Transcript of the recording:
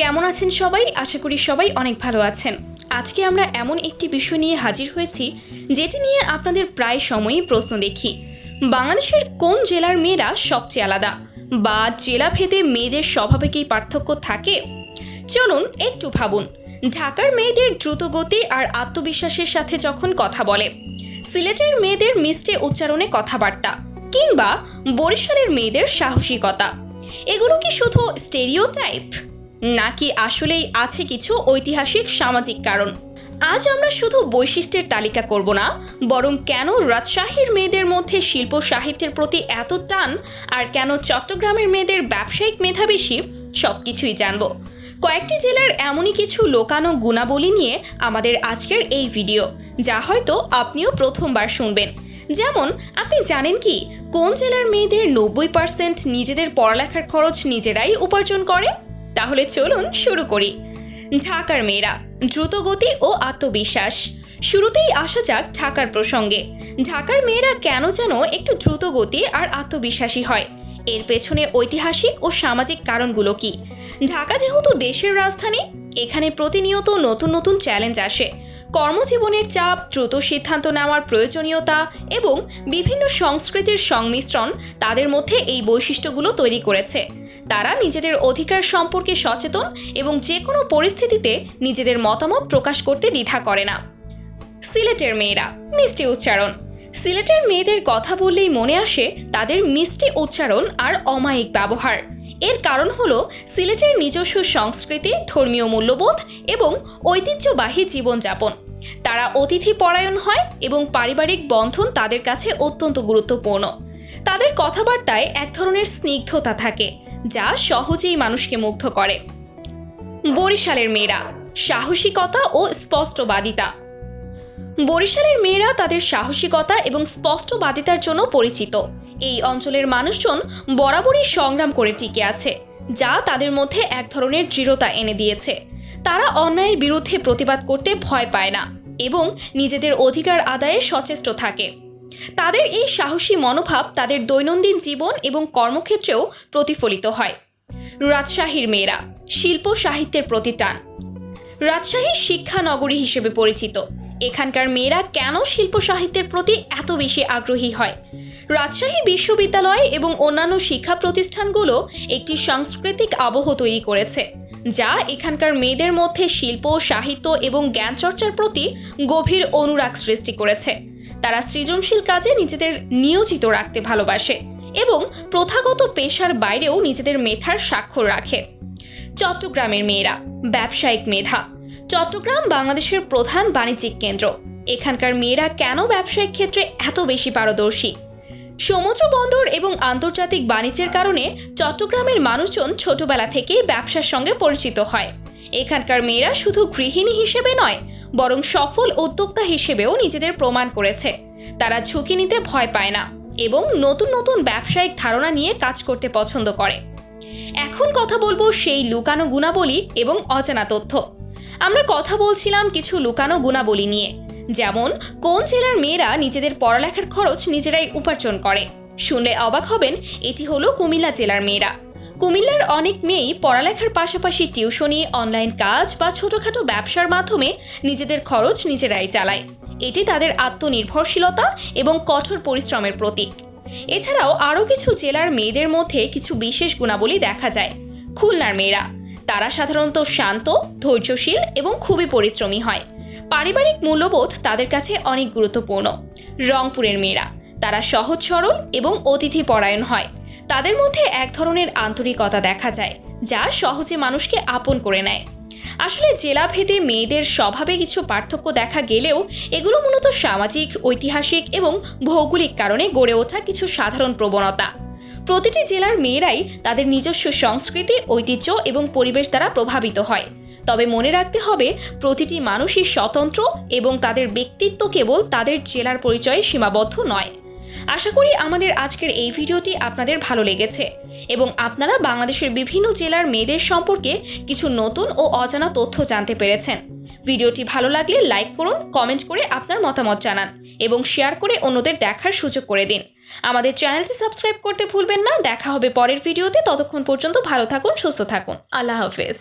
কেমন আছেন সবাই? আশা করি সবাই অনেক ভালো আছেন। আজকে আমরা এমন একটি বিষয় নিয়ে হাজির হয়েছি, যেটি নিয়ে আপনাদের প্রায় সময়ই প্রশ্ন দেখি। বাংলাদেশের কোন জেলার মেয়েরা সবচেয়ে আলাদা? বা জেলা ভেদে মেয়েদের স্বভাবে কি পার্থক্য থাকে? চলুন একটু ভাবুন। ঢাকার মেয়েদের দ্রুতগতি আর আত্মবিশ্বাসের সাথে যখন কথা বলে, সিলেটের মেয়েদের মিষ্টে উচ্চারণে কথাবার্তা কিংবা বরিশালের মেয়েদের সাহসিকতা, এগুলো কি শুধু স্টেরিওটাইপ? নাকি আসলেই আছে কিছু ঐতিহাসিক সামাজিক কারণ? আজ আমরা শুধু বৈশিষ্ট্যের তালিকা করব না, বরং কেন রাজশাহীর মেয়েদের মধ্যে শিল্প সাহিত্যের প্রতি এত টান আর কেন চট্টগ্রামের মেয়েদের ব্যবসায়িক মেধা বেশি সব কিছুই জানব। কয়েকটি জেলার এমনই কিছু লোকানো গুণাবলী নিয়ে আমাদের আজকের এই ভিডিও, যা হয়তো আপনিও প্রথমবার শুনবেন। যেমন, আপনি জানেন কি, কোন জেলার মেয়েদের নব্বই পার্সেন্ট নিজেদের পড়ালেখার খরচ নিজেরাই উপার্জন করে? তাহলে চলুন শুরু করি। ঢাকার মেয়েরা, দ্রুতগতি ও আত্মবিশ্বাস। শুরুতেই আসা যাক ঢাকার প্রসঙ্গে। ঢাকার মেয়েরা কেন যেন একটু দ্রুতগতি আর আত্মবিশ্বাসী হয়? এর পেছনে ঐতিহাসিক ও সামাজিক কারণগুলো কি? ঢাকা যেহেতু দেশের রাজধানী, এখানে প্রতিনিয়ত নতুন নতুন চ্যালেঞ্জ আসে। কর্মজীবনের চাপ, দ্রুত সিদ্ধান্ত নেওয়ার প্রয়োজনীয়তা এবং বিভিন্ন সংস্কৃতির সংমিশ্রণ তাদের মধ্যে এই বৈশিষ্ট্যগুলো তৈরি করেছে। তারা নিজেদের অধিকার সম্পর্কে সচেতন এবং যে কোনো পরিস্থিতিতে নিজেদের মতামত প্রকাশ করতে দ্বিধা করে না। সিলেটের মেয়েরা, মিষ্টি উচ্চারণ। সিলেটের মেয়েদের কথা বললেই মনে আসে তাদের মিষ্টি উচ্চারণ আর অমায়িক ব্যবহার। এর কারণ হলো সিলেটের নিজস্ব সংস্কৃতি, ধর্মীয় মূল্যবোধ এবং ঐতিহ্যবাহী জীবনযাপন। তারা অতিথি পরায়ণ হয় এবং পারিবারিক বন্ধন তাদের কাছে অত্যন্ত গুরুত্বপূর্ণ। তাদের কথাবার্তায় এক ধরনের স্নিগ্ধতা থাকে, যা সহজেই মানুষকে মুগ্ধ করে। বরিশালের মেয়েরা, সাহসিকতা ও স্পষ্টবাদিতা। বরিশালের মেয়েরা তাদের সাহসিকতা এবং স্পষ্টবাদিতার জন্য পরিচিত। এই অঞ্চলের মানুষজন বরাবরই সংগ্রাম করে টিকে আছে, যা তাদের মধ্যে এক ধরনের দৃঢ়তা এনে দিয়েছে। তারা অন্যায়ের বিরুদ্ধে প্রতিবাদ করতে ভয় পায় না এবং নিজেদের অধিকার আদায়ে সচেষ্ট থাকে। তাদের এই সাহসী মনোভাব তাদের দৈনন্দিন জীবন এবং কর্মক্ষেত্রেও প্রতিফলিত হয়। রাজশাহীর মেয়েরা, শিল্প সাহিত্যের প্রতি টান রাজশাহী শিক্ষা নগরী হিসেবে পরিচিত। এখানকার মেয়েরা কেন শিল্প সাহিত্যের প্রতি এত বেশি আগ্রহী হয়? রাজশাহী বিশ্ববিদ্যালয় এবং অন্যান্য শিক্ষা প্রতিষ্ঠানগুলো একটি সাংস্কৃতিক আবহ তৈরি করেছে, যা এখানকার মেয়েদের মধ্যে শিল্প, সাহিত্য এবং জ্ঞান চর্চার প্রতি গভীর অনুরাগ সৃষ্টি করেছে। তারা সৃজনশীল কাজে নিজেদের নিয়োজিত রাখতে ভালোবাসে এবং প্রথাগত পেশার বাইরেও নিজেদের মেধার স্বাক্ষর রাখে। চট্টগ্রামের মেয়েরা, ব্যবসায়িক মেধা, চট্টগ্রাম বাংলাদেশের প্রধান বাণিজ্যিক কেন্দ্র। এখানকার মেয়েরা কেন ব্যবসায়িক ক্ষেত্রে এত বেশি পারদর্শী? সমুদ্র বন্দর এবং আন্তর্জাতিক বাণিজ্যের কারণে চট্টগ্রামের মানুষজন ছোটবেলা থেকেই ব্যবসার সঙ্গে পরিচিত হয়। এখানকার মেয়েরা শুধু গৃহিণী হিসেবে নয়, বরং সফল উদ্যোক্তা হিসেবেও নিজেদের প্রমাণ করেছে। তারা ঝুঁকি নিতে ভয় পায় না এবং নতুন নতুন ব্যবসায়িক ধারণা নিয়ে কাজ করতে পছন্দ করে। এখন কথা বলব সেই লুকানো গুণাবলী এবং অজানা তথ্য। আমরা কথা বলছিলাম কিছু লুকানো গুণাবলী নিয়ে। যেমন, কোন জেলার মেয়েরা নিজেদের পড়ালেখার খরচ নিজেরাই উপার্জন করে? শুনলে অবাক হবেন, এটি হলো কুমিল্লা জেলার মেয়েরা। কুমিল্লার অনেক মেয়েই পড়ালেখার পাশাপাশি টিউশনি, অনলাইন কাজ বা ছোটোখাটো ব্যবসার মাধ্যমে নিজেদের খরচ নিজেরাই চালায়। এটি তাদের আত্মনির্ভরশীলতা এবং কঠোর পরিশ্রমের প্রতীক। এছাড়াও আরও কিছু জেলার মেয়েদের মধ্যে কিছু বিশেষ গুণাবলী দেখা যায়। খুলনার মেয়েরা, তারা সাধারণত শান্ত, ধৈর্যশীল এবং খুবই পরিশ্রমী হয়। পারিবারিক মূল্যবোধ তাদের কাছে অনেক গুরুত্বপূর্ণ। রংপুরের মেয়েরা, তারা সহজ সরল এবং অতিথি পরায়ণ হয়। তাদের মধ্যে এক ধরনের আন্তরিকতা দেখা যায়, যা সহজে মানুষকে আপন করে নেয়। আসলে জেলাভেদে মেয়েদের স্বভাবে কিছু পার্থক্য দেখা গেলেও এগুলো মূলত সামাজিক, ঐতিহাসিক এবং ভৌগোলিক কারণে গড়ে ওঠা কিছু সাধারণ প্রবণতা। প্রতিটি জেলার মেয়েরাই তাদের নিজস্ব সংস্কৃতি, ঐতিহ্য এবং পরিবেশ দ্বারা প্রভাবিত হয়। তবে মনে রাখতে হবে, প্রতিটি মানুষই স্বতন্ত্র এবং তাদের ব্যক্তিত্ব কেবল তাদের জেলার পরিচয়ে সীমাবদ্ধ নয়। আশা করি আমাদের আজকের এই ভিডিওটি আপনাদের ভালো লেগেছে এবং আপনারা বাংলাদেশের বিভিন্ন জেলার মেয়েদের সম্পর্কে কিছু নতুন ও অজানা তথ্য জানতে পেরেছেন। ভিডিওটি ভালো লাগলে লাইক করুন, কমেন্ট করে আপনার মতামত জানান এবং শেয়ার করে অন্যদের দেখার সুযোগ করে দিন। আমাদের চ্যানেলটি সাবস্ক্রাইব করতে ভুলবেন না, দেখা হবে পরের ভিডিওতে, ততক্ষণ পর্যন্ত ভালো থাকুন, সুস্থ থাকুন। আল্লাহ হাফেজ।